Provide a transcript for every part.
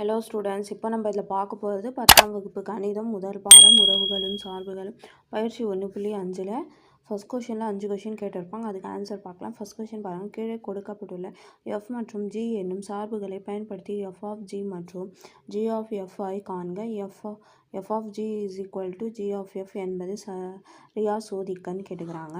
Hello students இப்போ நம்ம இதில் பார்க்க போகிறது பத்தாம் வகுப்பு கணிதம் முதல் பாடம் உறவுகளும் சார்புகளும். பயிற்சி ஒன்று புள்ளி அஞ்சில் ஃபஸ்ட் கொஷனில் அஞ்சு கொஷின் கேட்டிருப்பாங்க. அதுக்கு ஆன்சர் பார்க்கலாம். ஃபஸ்ட் கொஷின் பாருங்கள் கீழே கொடுக்கப்பட்டுள்ள எஃப் மற்றும் ஜி என்னும் சார்புகளை பயன்படுத்தி எஃப் ஆஃப் ஜி மற்றும் ஜி ஆஃப் எஃப்ஐ காண்க. F F of G is equal to G of F என்பது சரியா சோதிக்கன்னு கேட்டுக்கிறாங்க.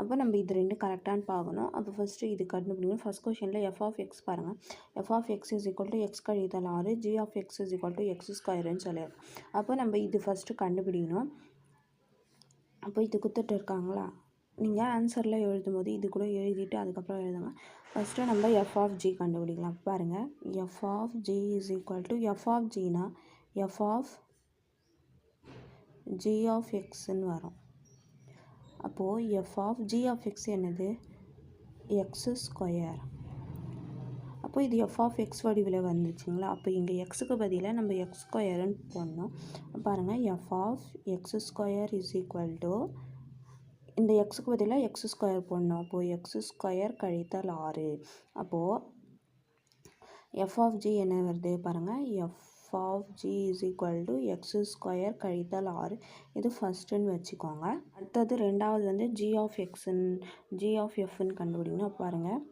அப்போ நம்ம இது ரெண்டு கரெக்டானு பார்க்கணும். அப்போ ஃபஸ்ட்டு இது கண்டுபிடிக்கணும். ஃபஸ்ட் கொஷனில் எஃப் ஆஃப் எக்ஸ் பாருங்கள் F of X is equal to X கழித்தல் ஆறு. G of X is equal to X ஸ்கொயருன்னு சொல்லிடுறோம் அப்போ நம்ம இது ஃபஸ்ட்டு கண்டுபிடிக்கணும். அப்போ இது குத்துட்டு இருக்காங்களா? நீங்கள் ஆன்சரில் எழுதும் போது இது கூட எழுதிட்டு அதுக்கப்புறம் எழுதுங்க. ஃபஸ்ட்டு நம்ம எஃப் ஆஃப் ஜி கண்டுபிடிக்கலாம். பாருங்கள் F of G is equal to F of ஜினா எஃப் ஆஃப் ஜி ஆஃப் எக்ஸ்ன்னு வரும். அப்போது F of G of X என்னது? எக்ஸ் ஸ்கொயர் அப்போ இது எஃப் ஆஃப் எக்ஸ் வடிவில் வந்துச்சுங்களா? அப்போ இங்கே எக்ஸுக்கு பதிலாக நம்ம எக்ஸ் ஸ்கொயருன்னு போடணும். பாருங்கள் F of X square is equal to இந்த எக்ஸுக்கு பதிலாக எக்ஸ் ஸ்கொயர் போடணும். அப்போது எக்ஸ் ஸ்கொயர் கழித்தல் ஆறு. அப்போது எஃப் ஆஃப் ஜி என்ன வருது? பாருங்கள் F of G is equal to X square கழித்தல் ஆறு இது ஃபஸ்ட்டுன்னு வச்சுக்கோங்க. அடுத்தது ரெண்டாவது வந்து ஜி ஆஃப் எக்ஸுன் ஜி ஆஃப் எஃப்னு கண்டுபிடிங்கன்னா பாருங்கள்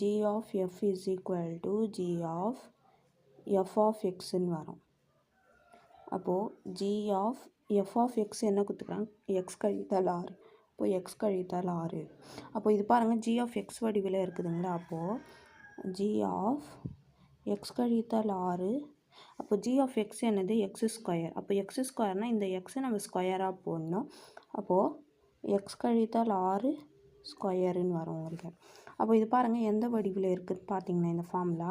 G of F is equal to G of F of எக்ஸுன்னு வரும். அப்போது G of F of X என்ன கொடுத்துக்கிறாங்க எக்ஸ் கழித்தல் ஆறு இப்போது எக்ஸ் கழித்தல் ஆறு அப்போ இது பாருங்கள் ஜி ஆஃப் எக்ஸ் வடிவில் இருக்குதுங்களா? அப்போது ஜி ஆஃப் எக்ஸ் கழித்தல் ஆறு அப்போ ஜி ஆஃப் எக்ஸ் என்னது? எக்ஸ் ஸ்கொயர் அப்போ எக்ஸ் ஸ்கொயர்னால் இந்த எக்ஸை நம்ம ஸ்கொயராக போடணும். அப்போது எக்ஸ் கழித்தால் ஆறு ஸ்கொயருன்னு வரும் உங்களுக்கு. அப்போ இது பாருங்கள் எந்த வடிவில் இருக்குதுன்னு பார்த்தீங்கன்னா இந்த ஃபார்முலா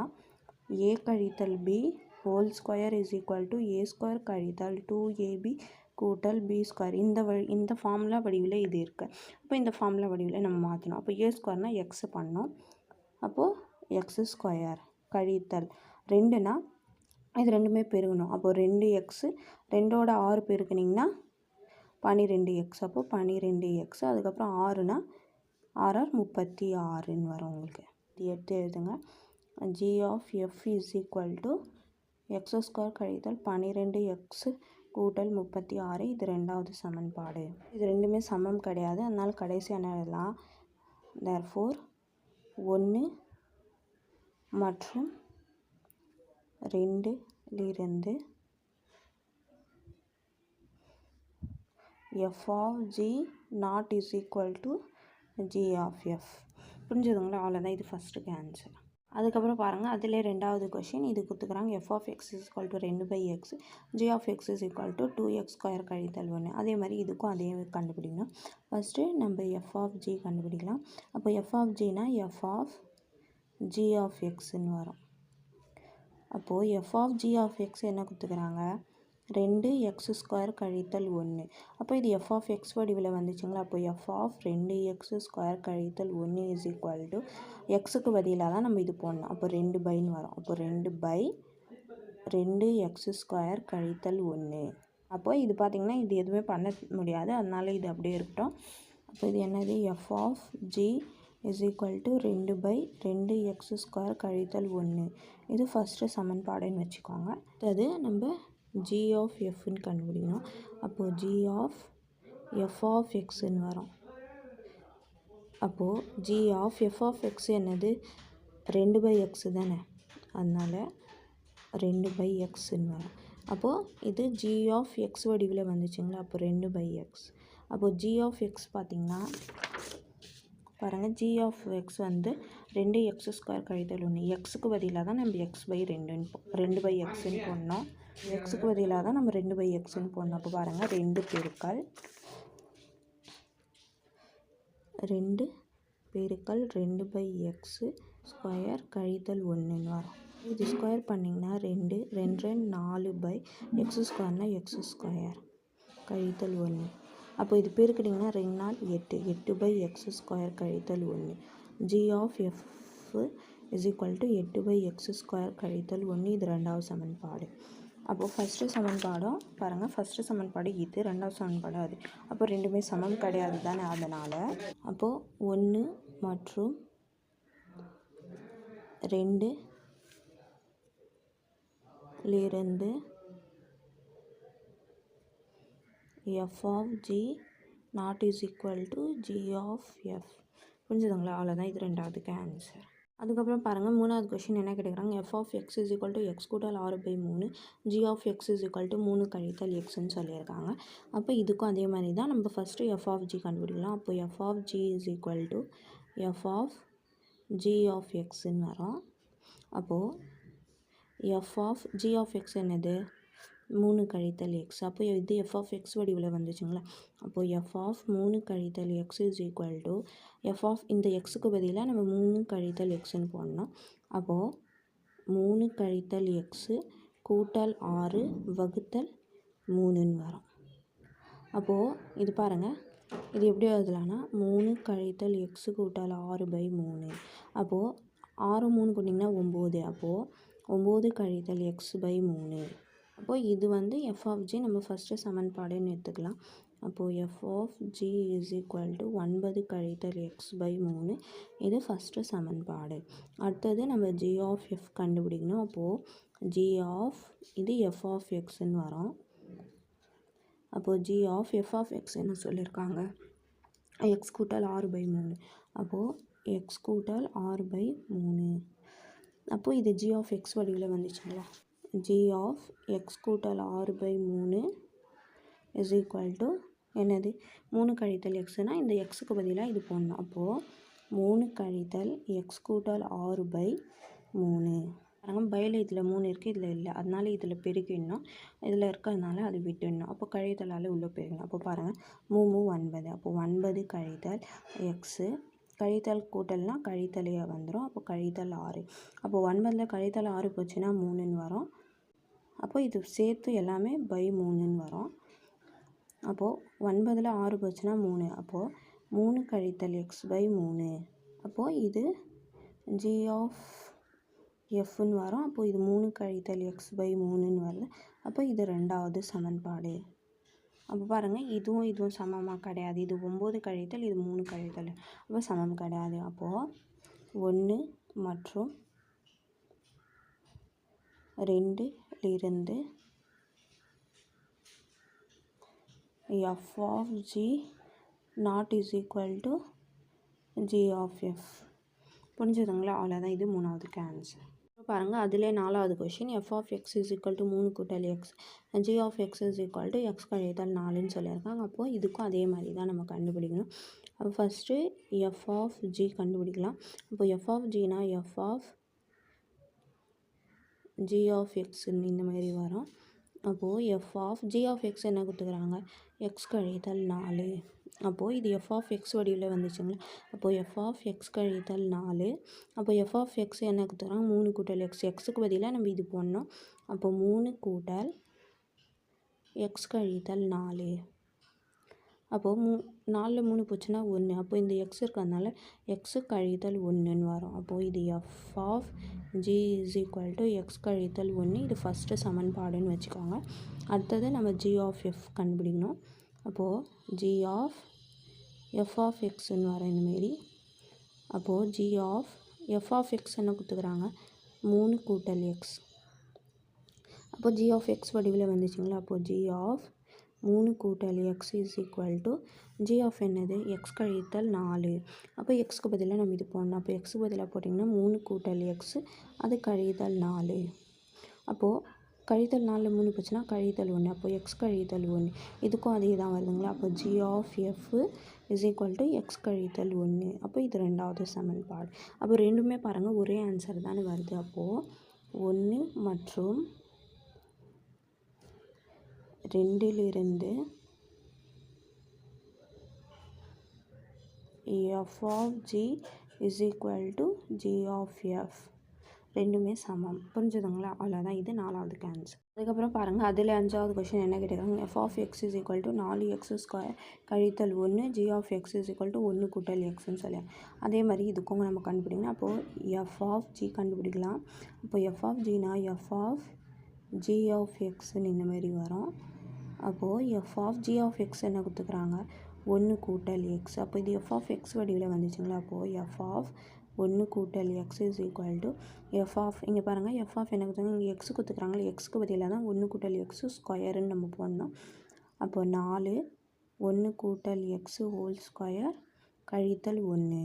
ஏ கழித்தல் B whole square is equal to A square கழித்தல் டூ ஏபி கூட்டல் பி ஸ்கொயர் இந்த வழி இந்த ஃபார்முலா வடிவில் இது இருக்குது அப்போ இந்த ஃபார்முலா வடிவில் நம்ம மாற்றணும் அப்போ ஏ ஸ்கொயர்னால் எக்ஸ் பண்ணோம். அப்போது எக்ஸ் ஸ்கொயர் கழித்தல் ரெண்டுனா இது ரெண்டுமே பெருகணும். அப்போது ரெண்டு எக்ஸு ரெண்டோட ஆறு பெருக்குனிங்கன்னா பன்னிரெண்டு எக்ஸ் அப்போது பன்னிரெண்டு எக்ஸ் அதுக்கப்புறம் ஆறுனா ஆர்ஆர் முப்பத்தி ஆறுன்னு வரும் உங்களுக்கு. இது எடுத்து எழுதுங்க. G of F is equal to X square கழித்தல் பன்னிரெண்டு எக்ஸு கூட்டல் முப்பத்தி ஆறு. இது ரெண்டாவது சமன்பாடு. இது ரெண்டுமே சமம் கிடையாது. அதனால் கடைசியான எழுதலாம்? தேர்ஃபோர் ஒன்று மற்றும் ரெண்டுலிருந்து F of G not is equal to G of F புரிஞ்சதுங்களா? அவ்வளோதான் இது ஃபஸ்ட்டுக்கு ஆன்சர் அதுக்கப்புறம் பாருங்கள் அதில் ரெண்டாவது கொஷின் இது கொடுத்துக்கிறாங்க F of X is equal to ரெண்டு by X G of X is equal to two X square கழித்தல் ஒன்று அதே மாதிரி இதுக்கும் அதே கண்டுபிடிக்கணும். ஃபஸ்ட்டு நம்ம எஃப் ஆஃப் ஜி கண்டுபிடிக்கலாம். அப்போ எஃப் ஆஃப் ஜினா எஃப் ஆஃப் ஜி ஆஃப் எக்ஸ்ன்னு வரும். அப்போது F of G of X என்ன கொடுத்துக்கிறாங்க? ரெண்டு எக்ஸ் ஸ்கொயர் கழித்தல் ஒன்று அப்போ இது எஃப் ஆஃப் எக்ஸ் வடிவில் வந்துச்சுங்களா? அப்போ எஃப் ஆஃப் ரெண்டு எக்ஸ் ஸ்கொயர் கழித்தல் ஒன்று இஸ் ஈக்குவல் டு எக்ஸுக்கு பதிலாக தான் நம்ம இது போடணும். அப்போ ரெண்டு பைன்னு வரும். அப்போ ரெண்டு பை ரெண்டு எக்ஸ் ஸ்கொயர் கழித்தல் ஒன்று அப்போ இது பார்த்திங்கன்னா இது எதுவுமே பண்ண முடியாது. அதனால இது அப்படியே இருக்கட்டும். அப்போ இது என்னது? F of G is equal to ரெண்டு பை ரெண்டு எக்ஸ் ஸ்கொயர் கழித்தல் ஒன்று இது ஃபஸ்ட்டு சமன்பாடுன்னு வச்சுக்கோங்க. அது நம்ம ஜி ஆஃப் எஃப்னு கண்டுபிடிக்கணும். அப்போது ஜி ஆஃப் எஃப் ஆஃப் எக்ஸுன்னு வரும். அப்போது G of F of X என்னது? ரெண்டு பை எக்ஸு தானே. அதனால் ரெண்டு பை எக்ஸுன்னு வரும். அப்போது இது ஜி ஆஃப் எக்ஸ் வடிவில் வந்துச்சுங்களா? அப்போ ரெண்டு பை எக்ஸ் அப்போது ஜி ஆஃப் எக்ஸ் பார்த்திங்கன்னா பாருங்கள் ஜி ஆஃப் எக்ஸ் வந்து ரெண்டு எக்ஸ் ஸ்கொயர் கழித்தல் ஒன்று எக்ஸுக்கு பதிலாக தான் நம்ம எக்ஸ் பை ரெண்டுன்னு ரெண்டு பை எக்ஸுன்னு போடணும். எக்ஸுக்கு பதிலாக தான் நம்ம ரெண்டு பை எக்ஸுன்னு போடணும். அப்போ பாருங்கள் ரெண்டு பெருக்கள் ரெண்டு பெருக்கள் ரெண்டு பை எக்ஸு ஸ்கொயர் கழித்தல் ஒன்றுன்னு வரும். இது ஸ்கொயர் பண்ணிங்கன்னா ரெண்டு ரெண்டு ரெண்டு நாலு பை எக்ஸ் ஸ்கொயர்னால் எக்ஸ் ஸ்கொயர் கழித்தல் ஒன்று அப்போ இது பெருக்கிட்டிங்கன்னா ரெண்டு நாள் எட்டு எட்டு பை எக்ஸ் ஸ்கொயர் கழித்தல் ஒன்று. G of F is equal to எட்டு பை எக்ஸ் ஸ்கொயர் கழித்தல் ஒன்று. இது ரெண்டாவது சமன்பாடு. அப்போது ஃபஸ்ட்டு சமன்பாடும் பாருங்கள் ஃபஸ்ட்டு சமன்பாடு இது ரெண்டாவது சமன்பாடு அது. அப்போ ரெண்டுமே சமம் கிடையாது தானே அதனால். அப்போது ஒன்று மற்றும் ரெண்டு லிருந்து F of G not is equal to G of F புரிஞ்சுதுங்களா? அவ்வளோதான் இது ரெண்டாவதுக்கு ஆன்சர் அதுக்கப்புறம் பாருங்கள் மூணாவது கொஷின் என்ன கேட்குறாங்க F of X is equal to X கூட்டல் ஆறு பை மூணு. G of X is equal to மூணு கழித்தல் எக்ஸ்ன்னு சொல்லியிருக்காங்க. அப்போ இதுக்கும் அதே மாதிரி தான். நம்ம ஃபஸ்ட்டு எஃப் ஆஃப் ஜி கண்டுபிடிக்கலாம். அப்போ F of G is equal to F of G of எக்ஸ்ன்னு வரும். அப்போது F of G of X என்னது? மூணு கழித்தல் எக்ஸ் அப்போ இது எஃப் ஆஃப் எக்ஸ் வடிவில் வந்துச்சுங்களா? அப்போது எஃப் ஆஃப் மூணு கழித்தல் X is equal to F of இந்த எக்ஸுக்கு பதிலாக நம்ம மூணு கழித்தல் எக்ஸ்ன்னு போடணும். அப்போது மூணு கழித்தல் எக்ஸு கூட்டல் ஆறு வகுத்தல் மூணுன்னு வரும். அப்போது இது பாருங்கள் இது எப்படி எழுதலாம்னா மூணு கழித்தல் எக்ஸு கூட்டல் ஆறு பை மூணு. அப்போது ஆறு மூணு போட்டிங்கன்னா ஒம்பது. அப்போது ஒம்பது கழித்தல் எக்ஸ் பை மூணு. அப்போது இது வந்து எஃப் ஆஃப் ஜி நம்ம ஃபஸ்ட்டு சமன்பாடுன்னு எடுத்துக்கலாம். அப்போது F of G is equal to ஒன்பது கழித்தல் எக்ஸ் பை மூணு. இது ஃபஸ்ட்டு சமன்பாடு. அடுத்தது நம்ம ஜி ஆஃப் எஃப் கண்டுபிடிக்கணும். அப்போது ஜி ஆஃப் இது எஃப் ஆஃப் எக்ஸ்ன்னு வரும். அப்போது G of F of X என்ன சொல்லியிருக்காங்க எக்ஸ் கூட்டல் ஆறு பை மூணு. அப்போது எக்ஸ் கூட்டல் ஆறு பை மூணு. அப்போது இது ஜி ஆஃப் எக்ஸ் வடிவில் வந்துச்சுங்களா? ஜி ஆஃப் எக்ஸ் கூட்டல் ஆறு பை மூணு இஸ் ஈக்குவல் டு என்னது? மூணு கழித்தல் எக்ஸ்னால் இந்த எக்ஸுக்கு பதிலாக இது போடணும். அப்போது மூணு கழித்தல் எக்ஸ் கூட்டல் ஆறு பை மூணு. பாருங்கள் பையில் இதில் மூணு இருக்குது இதில் இல்லை. அதனால இதில் பெருக்கிடணும். இதில் இருக்கிறதுனால அது விட்டுடணும். அப்போ கழித்தலால் உள்ளே பெருகணும் அப்போ பாருங்கள் மூ மூ ஒன்பது. அப்போ ஒன்பது கழித்தல் எக்ஸு கழித்தல் கூட்டல்னால் கழித்தலையே வந்துடும் அப்போ கழித்தல் ஆறு. அப்போ ஒன்பதில் கழித்தல் ஆறு போச்சுன்னா மூணுன்னு வரும். அப்போ இது சேர்த்து எல்லாமே பை மூணுன்னு வரும். அப்போது ஒன்பதில் ஆறு போச்சுன்னா மூணு. அப்போது மூணு கழித்தல் எக்ஸ் பை மூணு. அப்போது இது ஜி ஆஃப் எஃப்னு வரும். அப்போது இது மூணு கழித்தல் எக்ஸ் பை மூணுன்னு வருது. அப்போ இது ரெண்டாவது சமன்பாடு. அப்போ பாருங்கள் இதுவும் இதுவும் சமமாக கிடையாது. இது ஒம்பது கழித்தல் இது மூணு கழித்தல். அப்போ சமம் கிடையாது. அப்போது ஒன்று மற்றும் ரெண்டு இருந்து F of G not is equal to G of F புரிஞ்சுதுங்களா? அவ்வளோதான் இது மூணாவதுக்கு ஆன்சர் பாருங்கள் அதிலே நாலாவது question F of X is equal to மூணு கூட்டல் X G of X is equal to X கழித்தல் நாலுன்னு சொல்லியிருக்காங்க. அப்போது இதுக்கும் அதே மாதிரி தான் நம்ம கண்டுபிடிக்கணும். அப்போ ஃபஸ்ட்டு எஃப் ஆஃப் ஜி கண்டுபிடிக்கலாம். இப்போ எஃப் ஆஃப் ஜினா எஃப் ஆஃப் ஜி ஆஃப் எக்ஸ்ன்னு இந்த மாதிரி வரும். அப்போது F of G of X என்ன கொடுத்துக்கிறாங்க? எக்ஸ் கழித்தல் நாலு. அப்போது இது எஃப் ஆஃப் எக்ஸ் வடிவில் வந்துச்சுங்களா? அப்போது எஃப் ஆஃப் எக்ஸ் கழித்தல் நாலு. அப்போ எஃப் ஆஃப் எக்ஸ் என்ன கொடுத்துறாங்க மூணு கூட்டல் எக்ஸ் எக்ஸுக்கு பதிலாக நம்ம இது போடணும். அப்போ மூணு கூட்டல் எக்ஸ் கழித்தல் நாலு. அப்போது மூ நாலில் மூணு போச்சுன்னா ஒன்று அப்போ இந்த எக்ஸ் இருக்கிறதுனால எக்ஸு கழித்தல் ஒன்றுன்னு வரும். அப்போது இது F of G is equal to X கழித்தல் ஒன்று இது ஃபஸ்ட்டு சமன்பாடுன்னு வச்சுக்கோங்க. அடுத்தது நம்ம ஜி ஆஃப் எஃப் கண்டுபிடிக்கணும். அப்போது ஜி ஆஃப் எஃப் ஆஃப் எக்ஸ்ன்னு வரும் இந்தமாரி அப்போது G of F of X என்ன கொடுத்துக்கிறாங்க? மூணு கூட்டல் எக்ஸ் அப்போது ஜி ஆஃப் எக்ஸ் வடிவில் வந்துச்சுங்களா? அப்போது ஜி ஆஃப் மூணு கூட்டல் X is equal to G of என்னது? எக்ஸ் கழித்தல் நாலு. அப்போ எக்ஸ்க்கு பதிலாக நம்ம இது போடணும். அப்போ எக்ஸ்க்கு பதிலாக போட்டிங்கன்னா மூணு கூட்டல் எக்ஸ் அது கழித்தல் நாலு. அப்போது கழித்தல் நாலில் மூணு போச்சுன்னா கழித்தல் ஒன்று அப்போ எக்ஸ் கழித்தல் ஒன்று இதுக்கும் அதே தான் வருதுங்களா? அப்போ G of F is equal to X கழித்தல் ஒன்று அப்போ இது ரெண்டாவது சமன்பாடு. அப்போ ரெண்டுமே பாருங்கள் ஒரே ஆன்சர் தானே வருது. அப்போது ஒன்று மற்றும் ரெண்டிலிருந்து F of G is equal to G of F ரெண்டுமே சமம். புரிஞ்சுதுங்களா? அவ்வளோதான் இது நாலாவது கேன்சர் அதுக்கப்புறம் பாருங்கள் அதில் அஞ்சாவது கொஷின் என்ன கேட்டிருக்காங்க? F of X is equal to நாலு எக்ஸ் ஸ்கொயர் கழித்தல் ஒன்று G of X is equal to ஒன்று கூட்டல் எக்ஸ்னு சொல்லி. அதே மாதிரி இதுக்கும் நம்ம கண்டுபிடிக்கணும். அப்போது எஃப் ஆஃப் ஜி கண்டுபிடிக்கலாம். அப்போ எஃப் ஆஃப் ஜினா எஃப் ஆஃப் ஜி ஆஃப் எக்ஸ்ன்னு இந்த மாதிரி வரும். அப்போது F of G of X என்ன கொடுத்துக்குறாங்க? ஒன்று கூட்டல் எக்ஸ் அப்போ இது எஃப் ஆஃப் எக்ஸ் வடிவில் வந்துச்சுங்களா? அப்போது எஃப் ஆஃப் ஒன்று கூட்டல் X is equal to F of இங்கே பாருங்கள் எஃப் ஆஃப் என்ன கொடுத்தாங்க இங்கே எக்ஸ் கொடுத்துக்கிறாங்களே எக்ஸ்க்கு பதிலாக தான் ஒன்று கூட்டல் எக்ஸு ஸ்கொயருன்னு நம்ம போடணும். அப்போ நாலு ஒன்று கூட்டல் எக்ஸு ஹோல் ஸ்கொயர் கழித்தல் ஒன்று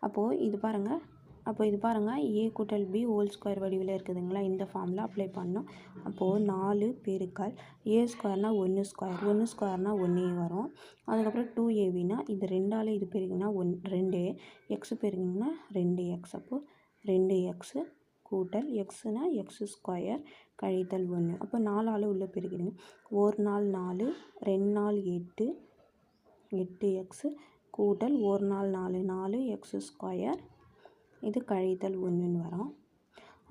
அப்போது இது பாருங்கள் அப்போ இது பாருங்கள் ஏ கூட்டல் பி ஹோல் ஸ்கொயர் வடிவில் இருக்குதுங்களா? இந்த ஃபார்மில் அப்ளை பண்ணோம். அப்போது நாலு பெருக்கால் ஏ ஸ்கொயர்னால் ஒன்று ஸ்கொயர் ஒன்று ஸ்கொயர்னால் ஒன்றே வரும். அதுக்கப்புறம் டூ ஏவினா இது ரெண்டால் இது பெருக்கினா ஒன் ரெண்டு எக்ஸ் பெருகிங்கன்னா ரெண்டு எக்ஸ் அப்போது ரெண்டு எக்ஸு கூட்டல் எக்ஸுனா எக்ஸ் ஸ்கொயர் கழித்தல் ஒன்று அப்போ நாலால் உள்ளே பெருக்கிடுங்க ஒரு நாள் நாலு ரெண்டு நாள் எட்டு எட்டு எக்ஸு கூட்டல் ஒரு நாள் நாலு நாலு எக்ஸ் ஸ்கொயர் இது கழித்தல் ஒன்றுன்னு வரும்.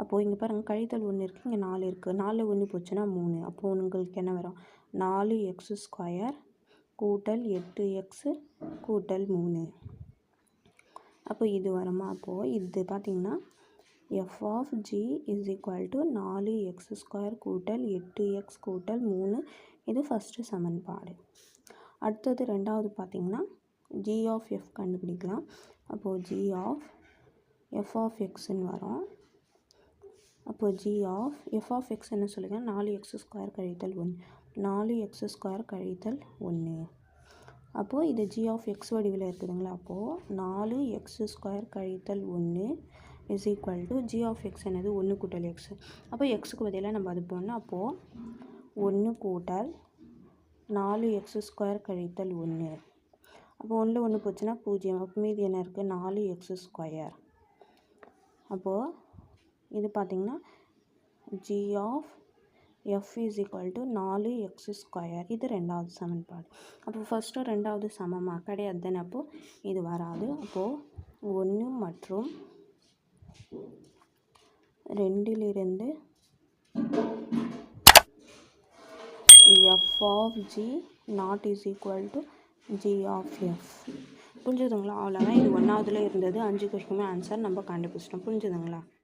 அப்போது இங்கே பாருங்கள் கழித்தல் ஒன்று இருக்குது இங்கே நாலு இருக்குது நாலு ஒன்று போச்சுன்னா மூணு. அப்போது உங்களுக்கு என்ன வரும்? நாலு எக்ஸ் ஸ்கொயர் கூட்டல் எட்டு எக்ஸு கூட்டல் மூணு. அப்போ இது வருமா? அப்போது இது பார்த்திங்கன்னா F of G is equal to நாலு எக்ஸ் ஸ்கொயர் கூட்டல் எட்டு எக்ஸ் கூட்டல் மூணு. இது ஃபஸ்ட்டு சமன்பாடு. அடுத்தது ரெண்டாவது பார்த்திங்கன்னா ஜி ஆஃப் எஃப் கண்டுபிடிக்கலாம். அப்போது ஜி ஆஃப் எஃப் ஆஃப் எக்ஸ்ன்னு வரும். அப்போது G of F of X என்ன சொல்லுங்க? நாலு எக்ஸ் ஸ்கொயர் கழித்தல் ஒன்று நாலு எக்ஸ் ஸ்கொயர் கழித்தல் ஒன்று அப்போது இது ஜி ஆஃப் எக்ஸ் வடிவில் இருக்குதுங்களா? அப்போது நாலு எக்ஸ் ஸ்கொயர் கழித்தல் ஒன்று is equal to G of X என்னது? ஒன்று கூட்டல் எக்ஸ் அப்போ எக்ஸுக்கு பதிலாக நம்ம அது போடணும். அப்போது ஒன்று கூட்டல் நாலு எக்ஸ் ஸ்கொயர் கழித்தல் ஒன்று அப்போ ஒன்றில் ஒன்று போச்சுன்னா பூஜ்ஜியம். அப்போ மீது என்ன இருக்குது நாலு எக்ஸ் ஸ்கொயர் அப்போது இது பார்த்திங்கன்னா G of F is equal to நாலு எக்ஸ் ஸ்கொயர் இது ரெண்டாவது சமன்பாடு. அப்போ ஃபஸ்ட்டு ரெண்டாவது சமமாக கிடையாது தானே அப்போது இது வராது. அப்போது ஒன்று மற்றும் ரெண்டிலிருந்து F of G not is equal to G of F புரிஞ்சுதுங்களா? அவ்வளோதான். இது ஒன்றாவதுல இருந்தது. அஞ்சு கொஸ்டினுமே ஆன்சர் நம்ம கண்டுபிடிச்சிட்டோம். புரிஞ்சுதுங்களா?